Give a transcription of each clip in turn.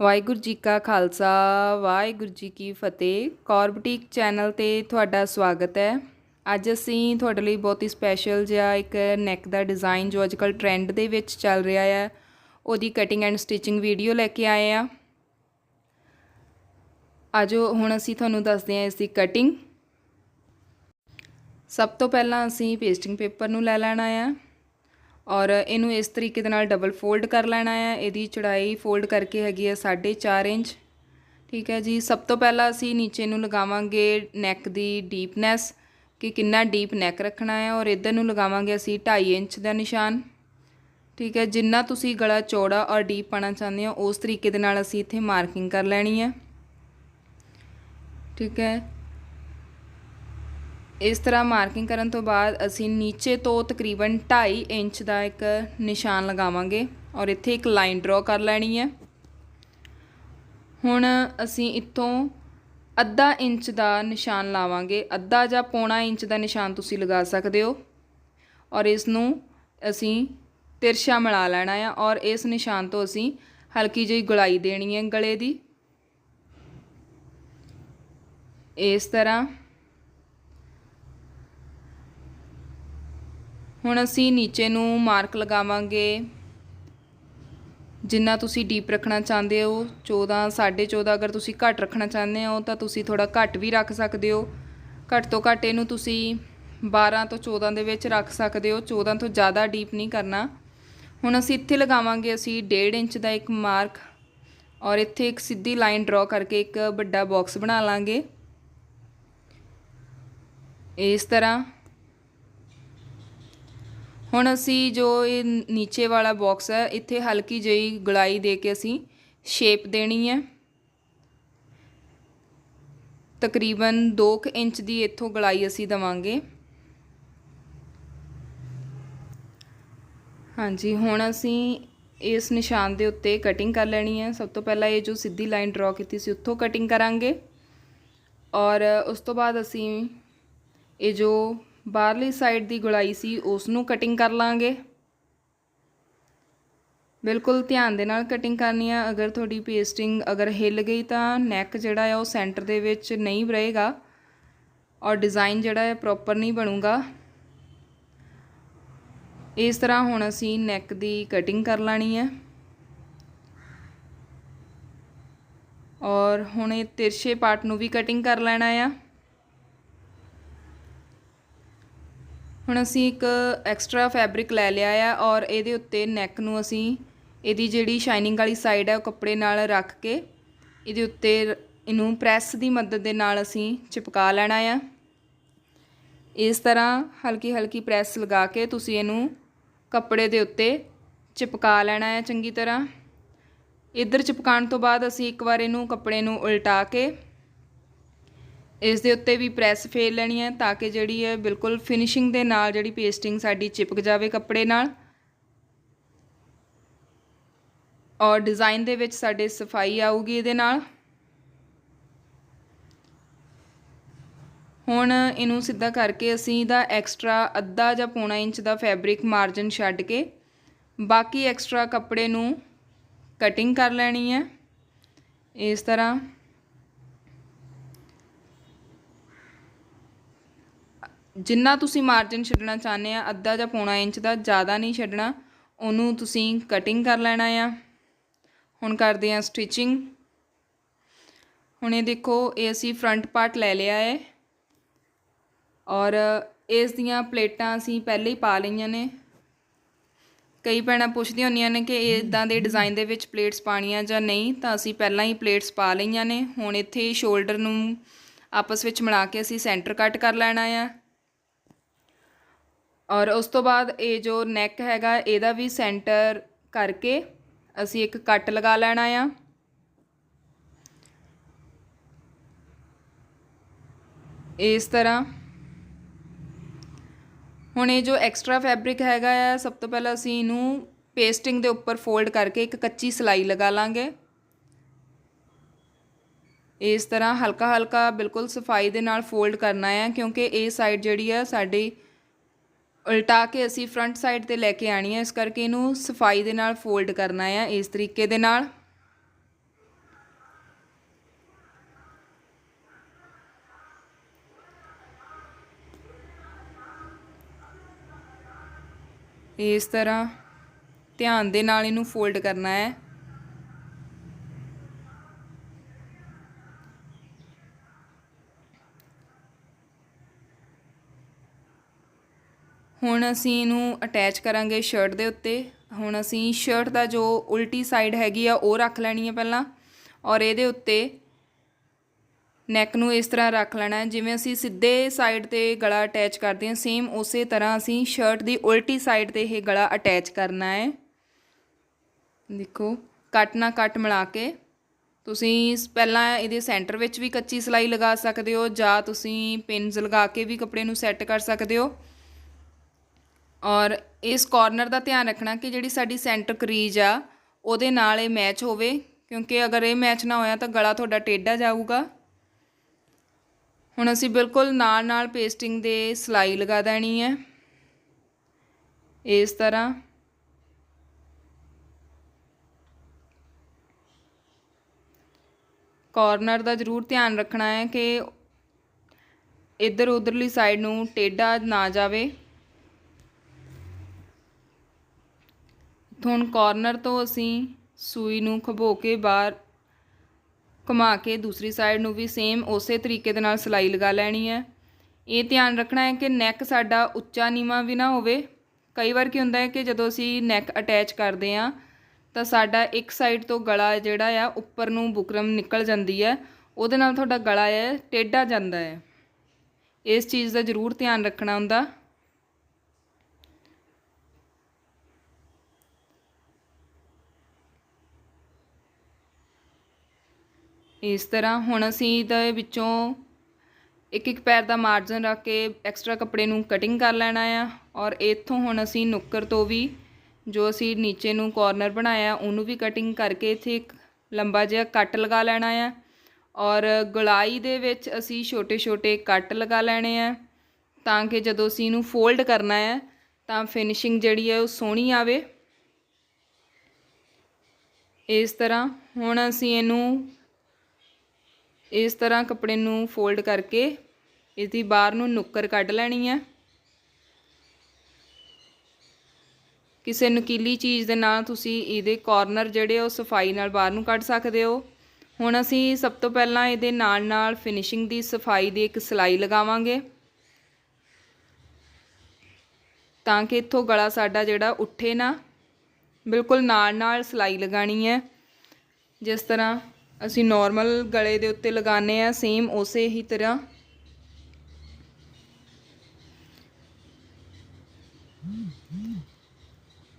ਵਾਹਿਗੁਰੂ ਜੀ ਕਾ ਖਾਲਸਾ, ਵਾਹਿਗੁਰੂ ਜੀ ਕੀ ਫਤਿਹ। Kaur boutique channel ਤੇ ਤੁਹਾਡਾ ਸਵਾਗਤ ਹੈ। ਅੱਜ ਅਸੀਂ ਤੁਹਾਡੇ ਲਈ ਬਹੁਤ ਹੀ ਸਪੈਸ਼ਲ ਜਿਹਾ ਇੱਕ ਨੈਕ ਦਾ ਡਿਜ਼ਾਈਨ ਜੋ ਅੱਜਕੱਲ ਟ੍ਰੈਂਡ ਦੇ ਵਿੱਚ ਚੱਲ ਰਿਹਾ ਹੈ, ਉਹਦੀ ਕਟਿੰਗ ਐਂਡ ਸਟਿਚਿੰਗ ਵੀਡੀਓ ਲੈ ਕੇ ਆਏ ਆ ਆਜੋ, ਹੁਣ ਅਸੀਂ ਤੁਹਾਨੂੰ ਦੱਸਦੇ ਹਾਂ ਇਸ ਦੀ ਕਟਿੰਗ ਸਭ ਤੋਂ ਪਹਿਲਾਂ ਅਸੀਂ ਪੇਸਟਿੰਗ ਪੇਪਰ ਨੂੰ ਲੈ ਲੈਣਾ ਆ। ਔਰ ਇਹਨੂੰ ਇਸ ਤਰੀਕੇ ਦੇ ਨਾਲ ਡਬਲ ਫੋਲਡ ਕਰ ਲੈਣਾ ਹੈ। ਇਹਦੀ ਚੜਾਈ ਫੋਲਡ ਕਰਕੇ ਹੈਗੀ ਹੈ 4.5 ਇੰਚ। ਠੀਕ ਹੈ ਜੀ। ਸਭ ਤੋਂ ਪਹਿਲਾਂ ਅਸੀਂ ਨੀਚੇ ਨੂੰ ਲਗਾਵਾਂਗੇ ਨੈਕ ਦੀ ਡੀਪਨੈਸ ਕਿ ਕਿੰਨਾ ਡੀਪ ਨੈਕ ਰੱਖਣਾ ਹੈ ਔਰ ਇਧਰ ਨੂੰ ਲਗਾਵਾਂਗੇ ਅਸੀਂ 2.5 ਇੰਚ ਦਾ ਨਿਸ਼ਾਨ। ਠੀਕ ਹੈ। ਜਿੰਨਾ ਤੁਸੀਂ ਗਲਾ ਚੌੜਾ ਔਰ ਡੀਪ ਪਾਣਾ ਚਾਹੁੰਦੇ ਹੋ, ਉਸ ਤਰੀਕੇ ਦੇ ਨਾਲ ਅਸੀਂ ਇੱਥੇ ਮਾਰਕਿੰਗ ਕਰ ਲੈਣੀ ਹੈ। ਠੀਕ ਹੈ। ਇਸ ਤਰ੍ਹਾਂ ਮਾਰਕਿੰਗ ਕਰਨ ਤੋਂ ਬਾਅਦ ਅਸੀਂ ਨੀਚੇ ਤੋਂ ਤਕਰੀਬਨ 2.5 ਇੰਚ ਦਾ ਇੱਕ ਨਿਸ਼ਾਨ ਲਗਾਵਾਂਗੇ ਔਰ ਇੱਥੇ ਇੱਕ ਲਾਈਨ ਡਰਾ ਕਰ ਲੈਣੀ ਹੈ। ਹੁਣ ਅਸੀਂ ਇੱਥੋਂ ਅੱਧਾ ਇੰਚ ਦਾ ਨਿਸ਼ਾਨ ਲਾਵਾਂਗੇ। ਅੱਧਾ ਜਾਂ ਪੌਣਾ ਇੰਚ ਦਾ ਨਿਸ਼ਾਨ ਤੁਸੀਂ ਲਗਾ ਸਕਦੇ ਹੋ। ਔਰ ਇਸ ਨੂੰ ਅਸੀਂ ਤਿਰਛਾ ਮਿਲਾ ਲੈਣਾ ਆ ਔਰ ਇਸ ਨਿਸ਼ਾਨ ਤੋਂ ਅਸੀਂ ਹਲਕੀ ਜਿਹੀ ਗੁਲਾਈ ਦੇਣੀ ਹੈ ਗਲੇ ਦੀ। ਇਸ ਤਰ੍ਹਾਂ ਹੁਣ ਅਸੀਂ ਨੀਚੇ ਨੂੰ ਮਾਰਕ ਲਗਾਵਾਂਗੇ। ਜਿੰਨਾ ਤੁਸੀਂ ਡੀਪ ਰੱਖਣਾ ਚਾਹੁੰਦੇ ਹੋ 14 14.5 ਅਗਰ ਤੁਸੀਂ ਘੱਟ ਰੱਖਣਾ ਚਾਹੁੰਦੇ ਹੋ, ਤਾਂ ਤੁਸੀਂ ਥੋੜਾ ਘੱਟ ਵੀ ਰੱਖ ਸਕਦੇ ਹੋ। ਘੱਟ ਤੋਂ ਘੱਟ ਇਹਨੂੰ ਤੁਸੀਂ 12 ਤੋਂ 14 ਦੇ ਵਿੱਚ ਰੱਖ ਸਕਦੇ ਹੋ। 14 ਤੋਂ ਜ਼ਿਆਦਾ ਡੀਪ ਨਹੀਂ ਕਰਨਾ। ਹੁਣ ਅਸੀਂ ਇੱਥੇ ਲਗਾਵਾਂਗੇ ਅਸੀਂ 1.5 ਇੰਚ ਦਾ ਇੱਕ ਮਾਰਕ ਔਰ ਇੱਥੇ ਇੱਕ ਸਿੱਧੀ ਲਾਈਨ ਡਰਾ ਕਰਕੇ ਇੱਕ ਵੱਡਾ ਬਾਕਸ ਬਣਾ ਲਾਂਗੇ। ਇਸ ਤਰ੍ਹਾਂ ਹੁਣ ਅਸੀਂ ਜੋ ਇਹ ਨੀਚੇ ਵਾਲਾ ਬਾਕਸ ਹੈ, ਇੱਥੇ ਹਲਕੀ ਜਿਹੀ ਗੁਲਾਈ ਦੇ ਕੇ ਅਸੀਂ ਸ਼ੇਪ ਦੇਣੀ ਹੈ। ਤਕਰੀਬਨ 2 ਇੰਚ ਦੀ ਇੱਥੋਂ ਗੁਲਾਈ ਅਸੀਂ ਦਵਾਂਗੇ। ਹਾਂਜੀ, ਹੁਣ ਅਸੀਂ ਇਸ ਨਿਸ਼ਾਨ ਦੇ ਉੱਤੇ ਕਟਿੰਗ ਕਰ ਲੈਣੀ ਹੈ। ਸਭ ਤੋਂ ਪਹਿਲਾਂ ਇਹ ਜੋ ਸਿੱਧੀ ਲਾਈਨ ਡਰਾ ਕੀਤੀ ਸੀ, ਉੱਥੋਂ ਕਟਿੰਗ ਕਰਾਂਗੇ। ਔਰ ਉਸ ਤੋਂ ਬਾਅਦ ਅਸੀਂ ਇਹ ਜੋ ਬਾਹਰਲੀ ਸਾਈਡ ਦੀ ਗੁਲਾਈ ਸੀ ਉਸ ਨੂੰ ਕਟਿੰਗ ਕਰ ਲਾਂਗੇ। ਬਿਲਕੁਲ ਧਿਆਨ ਦੇ ਨਾਲ ਕਟਿੰਗ ਕਰਨੀ ਆ। ਅਗਰ ਤੁਹਾਡੀ ਪੇਸਟਿੰਗ ਅਗਰ ਹਿੱਲ ਗਈ ਤਾਂ ਨੈਕ ਜਿਹੜਾ ਆ, ਉਹ ਸੈਂਟਰ ਦੇ ਵਿੱਚ ਨਹੀਂ ਰਹੇਗਾ ਔਰ ਡਿਜ਼ਾਈਨ ਜਿਹੜਾ ਹੈ ਪ੍ਰੋਪਰ ਨਹੀਂ ਬਣੂਗਾ। ਇਸ ਤਰ੍ਹਾਂ ਹੁਣ ਅਸੀਂ ਨੈਕ ਦੀ ਕਟਿੰਗ ਕਰ ਲੈਣੀ ਹੈ ਔਰ ਹੁਣ ਇਹ ਤਿਰਛੇ ਪਾਰਟ ਨੂੰ ਵੀ ਕਟਿੰਗ ਕਰ ਲੈਣਾ ਆ। ਹੁਣ ਅਸੀਂ ਇੱਕ ਐਕਸਟਰਾ ਫੈਬਰਿਕ ਲੈ ਲਿਆ ਆ ਔਰ ਇਹਦੇ ਉੱਤੇ ਨੈਕ ਨੂੰ ਅਸੀਂ ਇਹਦੀ ਜਿਹੜੀ ਸ਼ਾਈਨਿੰਗ ਵਾਲੀ ਸਾਈਡ ਹੈ ਉਹ ਕੱਪੜੇ ਨਾਲ ਰੱਖ ਕੇ ਇਹਦੇ ਉੱਤੇ ਇਹਨੂੰ ਪ੍ਰੈਸ ਦੀ ਮਦਦ ਦੇ ਨਾਲ ਅਸੀਂ ਚਿਪਕਾ ਲੈਣਾ ਆ। ਇਸ ਤਰ੍ਹਾਂ ਹਲਕੀ ਹਲਕੀ ਪ੍ਰੈਸ ਲਗਾ ਕੇ ਤੁਸੀਂ ਇਹਨੂੰ ਕੱਪੜੇ ਦੇ ਉੱਤੇ ਚਿਪਕਾ ਲੈਣਾ ਹੈ ਚੰਗੀ ਤਰ੍ਹਾਂ। ਇੱਧਰ ਚਿਪਕਾਉਣ ਤੋਂ ਬਾਅਦ ਅਸੀਂ ਇੱਕ ਵਾਰ ਇਹਨੂੰ ਕੱਪੜੇ ਨੂੰ ਉਲਟਾ ਕੇ ਇਸ ਦੇ ਉੱਤੇ ਵੀ ਪ੍ਰੈਸ ਫੇਰ ਲੈਣੀ ਹੈ ਤਾਂ ਕਿ ਜਿਹੜੀ ਹੈ ਬਿਲਕੁਲ ਫਿਨਿਸ਼ਿੰਗ ਦੇ ਨਾਲ ਜਿਹੜੀ ਪੇਸਟਿੰਗ ਸਾਡੀ ਚਿਪਕ ਜਾਵੇ ਕੱਪੜੇ ਨਾਲ। ਔਰ ਡਿਜ਼ਾਈਨ ਦੇ ਵਿੱਚ ਸਾਡੇ ਸਫ਼ਾਈ ਆਊਗੀ ਇਹਦੇ ਨਾਲ। ਹੁਣ ਇਹਨੂੰ ਸਿੱਧਾ ਕਰਕੇ ਅਸੀਂ ਇਹਦਾ ਐਕਸਟਰਾ ਅੱਧਾ ਜਾਂ ਪੌਣਾ ਇੰਚ ਦਾ ਫੈਬਰਿਕ ਮਾਰਜਨ ਛੱਡ ਕੇ ਬਾਕੀ ਐਕਸਟਰਾ ਕੱਪੜੇ ਨੂੰ ਕਟਿੰਗ ਕਰ ਲੈਣੀ ਹੈ। ਇਸ ਤਰ੍ਹਾਂ ਜਿੰਨਾ ਤੁਸੀਂ ਮਾਰਜਨ ਛੱਡਣਾ ਚਾਹੁੰਦੇ ਆ, ਅੱਧਾ ਜਾਂ ਪੌਣਾ ਇੰਚ ਦਾ ਜ਼ਿਆਦਾ ਨਹੀਂ ਛੱਡਣਾ, ਉਹਨੂੰ ਤੁਸੀਂ ਕਟਿੰਗ ਕਰ ਲੈਣਾ ਆ। ਹੁਣ ਕਰਦੇ ਆ ਸਟਿਚਿੰਗ ਹੁਣ ਇਹ ਦੇਖੋ, ਇਹ ਅਸੀਂ ਫਰੰਟ ਪਾਰਟ ਲੈ ਲਿਆ ਹੈ ਔਰ ਇਸ ਦੀਆਂ ਪਲੇਟਾਂ ਅਸੀਂ ਪਹਿਲੇ ਹੀ ਪਾ ਲਈਆਂ ਨੇ। ਕਈ ਭੈਣਾਂ ਪੁੱਛਦੀਆਂ ਹੁੰਦੀਆਂ ਨੇ ਕਿ ਇਦਾਂ ਦੇ ਡਿਜ਼ਾਈਨ ਦੇ ਵਿੱਚ ਪਲੇਟਸ ਪਾਣੀਆਂ ਜਾਂ ਨਹੀਂ, ਤਾਂ ਅਸੀਂ ਪਹਿਲਾਂ ਹੀ ਪਲੇਟਸ ਪਾ ਲਈਆਂ ਨੇ। ਹੁਣ ਇੱਥੇ ਸ਼ੋਲਡਰ ਨੂੰ ਆਪਸ ਵਿੱਚ ਮਿਲਾ ਕੇ ਅਸੀਂ ਸੈਂਟਰ ਕੱਟ ਕਰ ਲੈਣਾ ਆ। ਔਰ ਉਸ ਤੋਂ ਬਾਅਦ ਇਹ ਜੋ ਨੈਕ ਹੈਗਾ, ਇਹਦਾ ਵੀ ਸੈਂਟਰ ਕਰਕੇ ਅਸੀਂ ਇੱਕ ਕੱਟ ਲਗਾ ਲੈਣਾ ਆ। ਇਸ ਤਰ੍ਹਾਂ। ਹੁਣ ਇਹ ਜੋ ਐਕਸਟਰਾ ਫੈਬਰਿਕ ਹੈਗਾ ਆ, ਸਭ ਤੋਂ ਪਹਿਲਾਂ ਅਸੀਂ ਇਹਨੂੰ ਪੇਸਟਿੰਗ ਦੇ ਉੱਪਰ ਫੋਲਡ ਕਰਕੇ ਇੱਕ ਕੱਚੀ ਸਲਾਈ ਲਗਾ ਲਾਂਗੇ। ਇਸ ਤਰ੍ਹਾਂ ਹਲਕਾ ਹਲਕਾ ਬਿਲਕੁਲ ਸਫ਼ਾਈ ਦੇ ਨਾਲ ਫੋਲਡ ਕਰਨਾ ਹੈ ਕਿਉਂਕਿ ਇਹ ਸਾਈਡ ਜਿਹੜੀ ਆ, ਸਾਡੀ ਉਲਟਾ ਕੇ ਅਸੀਂ ਫਰੰਟ ਸਾਈਡ ਤੇ ਲੈ ਕੇ ਆਣੀ ਹੈ, ਇਸ ਕਰਕੇ ਇਹਨੂੰ ਸਫ਼ਾਈ ਦੇ ਨਾਲ ਫੋਲਡ ਕਰਨਾ ਹੈ ਇਸ ਤਰੀਕੇ ਦੇ ਨਾਲ। ਇਸ ਤਰ੍ਹਾਂ ਧਿਆਨ ਦੇ ਨਾਲ ਇਹਨੂੰ ਫੋਲਡ ਕਰਨਾ ਹੈ। ਹੁਣ ਅਸੀਂ ਇਹਨੂੰ ਅਟੈਚ ਕਰਾਂਗੇ ਸ਼ਰਟ ਦੇ ਉੱਤੇ। ਹੁਣ ਅਸੀਂ ਸ਼ਰਟ ਦਾ ਜੋ ਉਲਟੀ ਸਾਈਡ ਹੈਗੀ ਆ, ਉਹ ਰੱਖ ਲੈਣੀ ਹੈ ਪਹਿਲਾਂ ਔਰ ਇਹਦੇ ਉੱਤੇ ਨੈਕ ਨੂੰ ਇਸ ਤਰ੍ਹਾਂ ਰੱਖ ਲੈਣਾ ਹੈ। ਜਿਵੇਂ ਅਸੀਂ ਸਿੱਧੇ ਸਾਈਡ ਤੇ ਗਲਾ ਅਟੈਚ ਕਰਦੇ ਹਾਂ ਸੇਮ ਉਸੇ ਤਰ੍ਹਾਂ ਅਸੀਂ ਸ਼ਰਟ ਦੀ ਉਲਟੀ ਸਾਈਡ ਤੇ ਇਹ ਗਲਾ ਅਟੈਚ ਕਰਨਾ ਹੈ। ਦੇਖੋ, ਕੱਟ ਨਾ ਕੱਟ ਮਿਲਾ ਕੇ ਤੁਸੀਂ ਪਹਿਲਾਂ ਇਹਦੇ ਸੈਂਟਰ ਵਿੱਚ ਵੀ ਕੱਚੀ ਸਲਾਈ ਲਗਾ ਸਕਦੇ ਹੋ ਜਾਂ ਤੁਸੀਂ ਪਿੰਸ ਲਗਾ ਕੇ ਵੀ ਕੱਪੜੇ ਨੂੰ ਸੈੱਟ ਕਰ ਸਕਦੇ ਹੋ। ਔਰ ਇਸ ਕਾਰਨਰ ਦਾ ਧਿਆਨ ਰੱਖਣਾ ਕਿ ਜਿਹੜੀ ਸਾਡੀ ਸੈਂਟਰ ਕਰੀਜ ਆ, ਉਹਦੇ ਨਾਲ ਇਹ ਮੈਚ ਹੋਵੇ, ਕਿਉਂਕਿ ਅਗਰ ਇਹ ਮੈਚ ਨਾ ਹੋਇਆ ਤਾਂ ਗਲਾ ਤੁਹਾਡਾ ਟੇਢਾ ਜਾਊਗਾ। ਹੁਣ ਅਸੀਂ ਬਿਲਕੁਲ ਨਾਲ ਨਾਲ ਪੇਸਟਿੰਗ ਦੇ ਸਲਾਈ ਲਗਾ ਦੇਣੀ ਹੈ। ਇਸ ਤਰ੍ਹਾਂ। ਕਾਰਨਰ ਦਾ ਜ਼ਰੂਰ ਧਿਆਨ ਰੱਖਣਾ ਹੈ ਕਿ ਇੱਧਰ ਉਧਰਲੀ ਸਾਈਡ ਨੂੰ ਟੇਢਾ ਨਾ ਜਾਵੇ। ਹੁਣ ਕਾਰਨਰ ਤੋਂ ਅਸੀਂ ਸੂਈ ਨੂੰ ਖਬੋ ਕੇ ਬਾਹਰ ਘੁਮਾ ਕੇ ਦੂਸਰੀ ਸਾਈਡ ਨੂੰ ਵੀ ਸੇਮ ਉਸੇ ਤਰੀਕੇ ਦੇ ਨਾਲ ਸਿਲਾਈ ਲਗਾ ਲੈਣੀ ਹੈ। ਇਹ ਧਿਆਨ ਰੱਖਣਾ ਹੈ ਕਿ ਨੈਕ ਸਾਡਾ ਉੱਚਾ ਨੀਵਾਂ ਵੀ ਨਾ ਹੋਵੇ। ਕਈ ਵਾਰ ਕੀ ਹੁੰਦਾ ਹੈ ਕਿ ਜਦੋਂ ਅਸੀਂ ਨੈਕ ਅਟੈਚ ਕਰਦੇ ਹਾਂ, ਤਾਂ ਸਾਡਾ ਇੱਕ ਸਾਈਡ ਤੋਂ ਗਲਾ ਜਿਹੜਾ ਆ ਉੱਪਰ ਨੂੰ ਬੁਕਰਮ ਨਿਕਲ ਜਾਂਦੀ ਹੈ। ਉਹਦੇ ਨਾਲ ਤੁਹਾਡਾ ਗਲਾ ਹੈ, ਟੇਢਾ ਜਾਂਦਾ ਹੈ। ਇਸ ਚੀਜ਼ ਦਾ ਜ਼ਰੂਰ ਧਿਆਨ ਰੱਖਣਾ ਹੁੰਦਾ। ਇਸ ਤਰ੍ਹਾਂ ਹੁਣ ਅਸੀਂ ਇਹਦੇ ਵਿੱਚੋਂ ਇੱਕ ਇੱਕ ਪੈਰ ਦਾ ਮਾਰਜਨ ਰੱਖ ਕੇ ਐਕਸਟਰਾ ਕੱਪੜੇ ਨੂੰ ਕਟਿੰਗ ਕਰ ਲੈਣਾ ਆ ਔਰ ਇੱਥੋਂ ਹੁਣ ਅਸੀਂ ਨੁੱਕਰ ਤੋਂ ਵੀ ਜੋ ਅਸੀਂ ਨੀਚੇ ਨੂੰ ਕਾਰਨਰ ਬਣਾਇਆ, ਉਹਨੂੰ ਵੀ ਕਟਿੰਗ ਕਰਕੇ ਇੱਥੇ ਇੱਕ ਲੰਬਾ ਜਿਹਾ ਕੱਟ ਲਗਾ ਲੈਣਾ ਆ ਔਰ ਗਲਾਈ ਦੇ ਵਿੱਚ ਅਸੀਂ ਛੋਟੇ ਛੋਟੇ ਕੱਟ ਲਗਾ ਲੈਣੇ ਆ ਤਾਂ ਕਿ ਜਦੋਂ ਅਸੀਂ ਇਹਨੂੰ ਫੋਲਡ ਕਰਨਾ ਹੈ ਤਾਂ ਫਿਨਿਸ਼ਿੰਗ ਜਿਹੜੀ ਹੈ ਉਹ ਸੋਹਣੀ ਆਵੇ। ਇਸ ਤਰ੍ਹਾਂ ਹੁਣ ਅਸੀਂ ਇਹਨੂੰ ਇਸ ਤਰ੍ਹਾਂ ਕੱਪੜੇ ਨੂੰ ਫੋਲਡ ਕਰਕੇ ਇਸਦੀ ਬਾਹਰ ਨੂੰ ਨੁੱਕਰ ਕੱਢ ਲੈਣੀ ਹੈ ਕਿਸੇ ਨੁਕੀਲੀ ਚੀਜ਼ ਦੇ ਨਾਲ ਤੁਸੀਂ ਇਹਦੇ ਕਾਰਨਰ ਜਿਹੜੇ ਉਹ ਸਫ਼ਾਈ ਨਾਲ ਬਾਹਰ ਨੂੰ ਕੱਢ ਸਕਦੇ ਹੋ। ਹੁਣ ਅਸੀਂ ਸਭ ਤੋਂ ਪਹਿਲਾਂ ਇਹਦੇ ਨਾਲ ਨਾਲ ਫਿਨਿਸ਼ਿੰਗ ਦੀ ਸਫ਼ਾਈ ਦੀ ਇੱਕ ਸਿਲਾਈ ਲਗਾਵਾਂਗੇ। ਤਾਂ ਕਿ ਇੱਥੋਂ ਗਲਾ ਸਾਡਾ ਜਿਹੜਾ ਉੱਠੇ ਨਾ, ਬਿਲਕੁਲ ਨਾਲ ਨਾਲ ਸਿਲਾਈ ਲਗਾਣੀ ਹੈ। ਜਿਸ ਤਰ੍ਹਾਂ ਅਸੀਂ ਨਾਰਮਲ ਗਲੇ ਦੇ ਉੱਤੇ ਲਗਾਉਂਦੇ ਆ ਸੇਮ ਉਸੇ ਹੀ ਤਰ੍ਹਾਂ।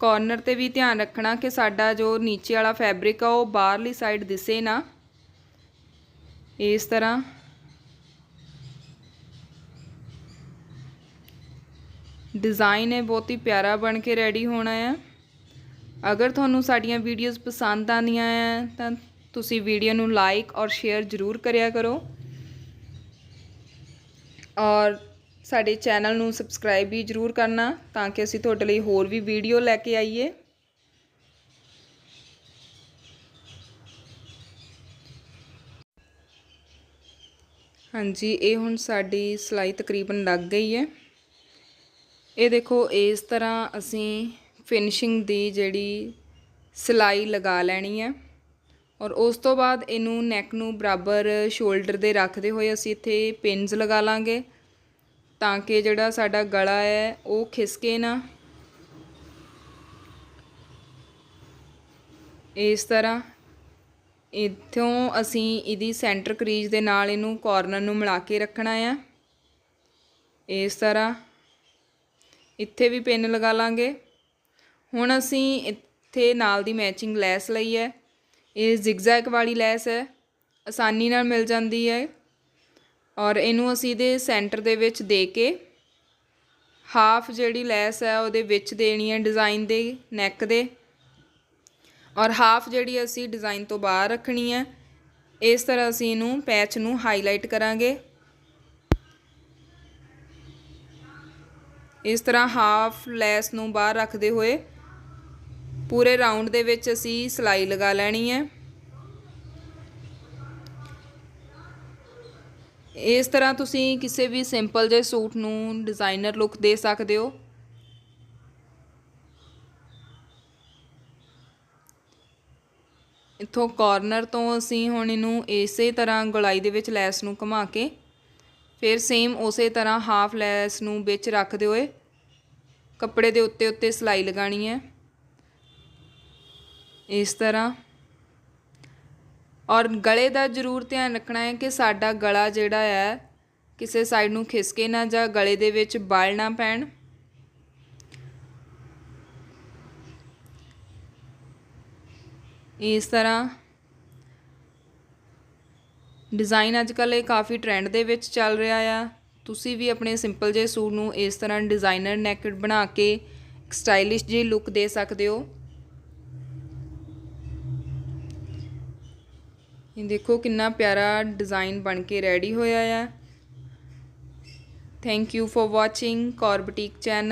ਕਾਰਨਰ ਤੇ ਵੀ ਧਿਆਨ ਰੱਖਣਾ ਕਿ ਸਾਡਾ ਜੋ ਨੀਚੇ ਵਾਲਾ ਫੈਬਰਿਕ ਆ, ਉਹ ਬਾਹਰਲੀ ਸਾਈਡ ਦਿਸੇ ਨਾ। ਇਸ ਤਰ੍ਹਾਂ। ਡਿਜ਼ਾਈਨ ਹੈ ਬਹੁਤ ਹੀ ਪਿਆਰਾ ਬਣ ਕੇ ਰੈਡੀ ਹੋਣਾ ਹੈ ਅਗਰ ਤੁਹਾਨੂੰ ਸਾਡੀਆਂ ਵੀਡੀਓਜ਼ ਪਸੰਦ ਆਉਂਦੀਆਂ ਆ, ਤਾਂ ਤੁਸੀਂ ਵੀਡੀਓ ਨੂੰ ਲਾਈਕ ਔਰ ਸ਼ੇਅਰ ਜ਼ਰੂਰ ਕਰਿਆ ਕਰੋ। ਔਰ ਸਾਡੇ ਚੈਨਲ ਨੂੰ ਸਬਸਕ੍ਰਾਈਬ ਵੀ ਜ਼ਰੂਰ ਕਰਨਾ ਤਾਂ ਕਿ ਅਸੀਂ ਤੁਹਾਡੇ ਲਈ ਹੋਰ ਵੀ ਵੀਡੀਓ ਲੈ ਕੇ ਆਈਏ। ਹਾਂਜੀ, ਇਹ ਹੁਣ ਸਾਡੀ ਸਿਲਾਈ ਤਕਰੀਬਨ ਲੱਗ ਗਈ ਹੈ। ਇਹ ਦੇਖੋ, ਇਸ ਤਰ੍ਹਾਂ ਅਸੀਂ ਫਿਨਿਸ਼ਿੰਗ ਦੀ ਜਿਹੜੀ ਸਿਲਾਈ ਲਗਾ ਲੈਣੀ ਹੈ। ਔਰ ਉਸ ਤੋਂ ਬਾਅਦ ਇਹਨੂੰ ਨੈਕ ਨੂੰ ਬਰਾਬਰ ਸ਼ੋਲਡਰ ਦੇ ਰੱਖਦੇ ਹੋਏ ਅਸੀਂ ਇੱਥੇ ਪਿੰਸ ਲਗਾ ਲਾਂਗੇ ਤਾਂ ਕਿ ਜਿਹੜਾ ਸਾਡਾ ਗਲਾ ਹੈ ਉਹ ਖਿਸਕੇ ਨਾ। ਇਸ ਤਰ੍ਹਾਂ ਇੱਥੋਂ ਅਸੀਂ ਇਹਦੀ ਸੈਂਟਰ ਕਰੀਜ ਦੇ ਨਾਲ ਇਹਨੂੰ ਕਾਰਨਰ ਨੂੰ ਮਿਲਾ ਕੇ ਰੱਖਣਾ ਆ। ਇਸ ਤਰ੍ਹਾਂ ਇੱਥੇ ਵੀ ਪਿੰਨ ਲਗਾ ਲਾਂਗੇ। ਹੁਣ ਅਸੀਂ ਇੱਥੇ ਨਾਲ ਦੀ ਮੈਚਿੰਗ ਲੈਸ ਲਈ ਹੈ। ਇਹ ਜ਼ਿਗਜ਼ੈਗ ਵਾਲੀ ਲੈਸ ਹੈ, ਆਸਾਨੀ ਨਾਲ ਮਿਲ ਜਾਂਦੀ ਹੈ ਔਰ ਇਹਨੂੰ ਅਸੀਂ ਇਹਦੇ ਸੈਂਟਰ ਦੇ ਵਿੱਚ ਦੇ ਕੇ ਹਾਫ ਜਿਹੜੀ ਲੈਸ ਹੈ ਉਹਦੇ ਵਿੱਚ ਦੇਣੀ ਹੈ ਡਿਜ਼ਾਈਨ ਦੇ ਨੈਕ ਦੇ ਔਰ ਹਾਫ ਜਿਹੜੀ ਅਸੀਂ ਡਿਜ਼ਾਈਨ ਤੋਂ ਬਾਹਰ ਰੱਖਣੀ ਹੈ, ਇਸ ਤਰ੍ਹਾਂ ਅਸੀਂ ਇਹਨੂੰ ਪੈਚ ਨੂੰ ਹਾਈਲਾਈਟ ਕਰਾਂਗੇ। ਇਸ ਤਰ੍ਹਾਂ ਹਾਫ ਲੈਸ ਨੂੰ ਬਾਹਰ ਰੱਖਦੇ ਹੋਏ ਪੂਰੇ ਰਾਉਂਡ ਦੇ ਵਿੱਚ ਅਸੀਂ ਸਲਾਈ ਲਗਾ ਲੈਣੀ ਹੈ। ਇਸ ਤਰ੍ਹਾਂ ਤੁਸੀਂ ਕਿਸੇ ਵੀ ਸਿੰਪਲ ਜਿਹੇ ਸੂਟ ਨੂੰ ਡਿਜ਼ਾਈਨਰ ਲੁੱਕ ਦੇ ਸਕਦੇ ਹੋ। ਇਥੋਂ ਕਾਰਨਰ ਤੋਂ ਅਸੀਂ ਹੁਣ ਇਹਨੂੰ ਇਸੇ ਤਰ੍ਹਾਂ ਗੋਲਾਈ ਦੇ ਵਿੱਚ ਲੈਸ ਨੂੰ ਘੁਮਾ ਕੇ ਫਿਰ ਸੇਮ ਉਸੇ ਤਰ੍ਹਾਂ ਹਾਫ ਲੈਸ ਨੂੰ ਵਿੱਚ ਰੱਖਦੇ ਹੋਏ ਕੱਪੜੇ ਦੇ ਉੱਤੇ ਉੱਤੇ ਸਲਾਈ ਲਗਾਣੀ ਹੈ। ਇਸ ਤਰ੍ਹਾਂ। ਔਰ ਗਲੇ ਦਾ ਜ਼ਰੂਰ ਧਿਆਨ ਰੱਖਣਾ ਹੈ ਕਿ ਸਾਡਾ ਗਲਾ ਜਿਹੜਾ ਹੈ, ਕਿਸੇ ਸਾਈਡ ਨੂੰ ਖਿਸਕੇ ਨਾ ਜਾਂ ਗਲੇ ਦੇ ਵਿੱਚ ਬਲ ਨਾ ਪੈਣ। ਇਸ ਤਰ੍ਹਾਂ ਡਿਜ਼ਾਈਨ ਅੱਜ ਕੱਲ੍ਹ ਇਹ ਕਾਫੀ ਟ੍ਰੈਂਡ ਦੇ ਵਿੱਚ ਚੱਲ ਰਿਹਾ ਆ। ਤੁਸੀਂ ਵੀ ਆਪਣੇ ਸਿੰਪਲ ਜਿਹੇ ਸੂਟ ਨੂੰ ਇਸ ਤਰ੍ਹਾਂ ਡਿਜ਼ਾਈਨਰ ਨੈਕਡ ਬਣਾ ਕੇ ਸਟਾਈਲਿਸ਼ ਜਿਹੀ ਲੁੱਕ ਦੇ ਸਕਦੇ ਹੋ। ਇਹ ਦੇਖੋ ਕਿੰਨਾ ਪਿਆਰਾ ਡਿਜ਼ਾਈਨ ਬਣ ਕੇ ਰੈਡੀ ਹੋਇਆ ਆ। Thank you for watching Kaur boutique channel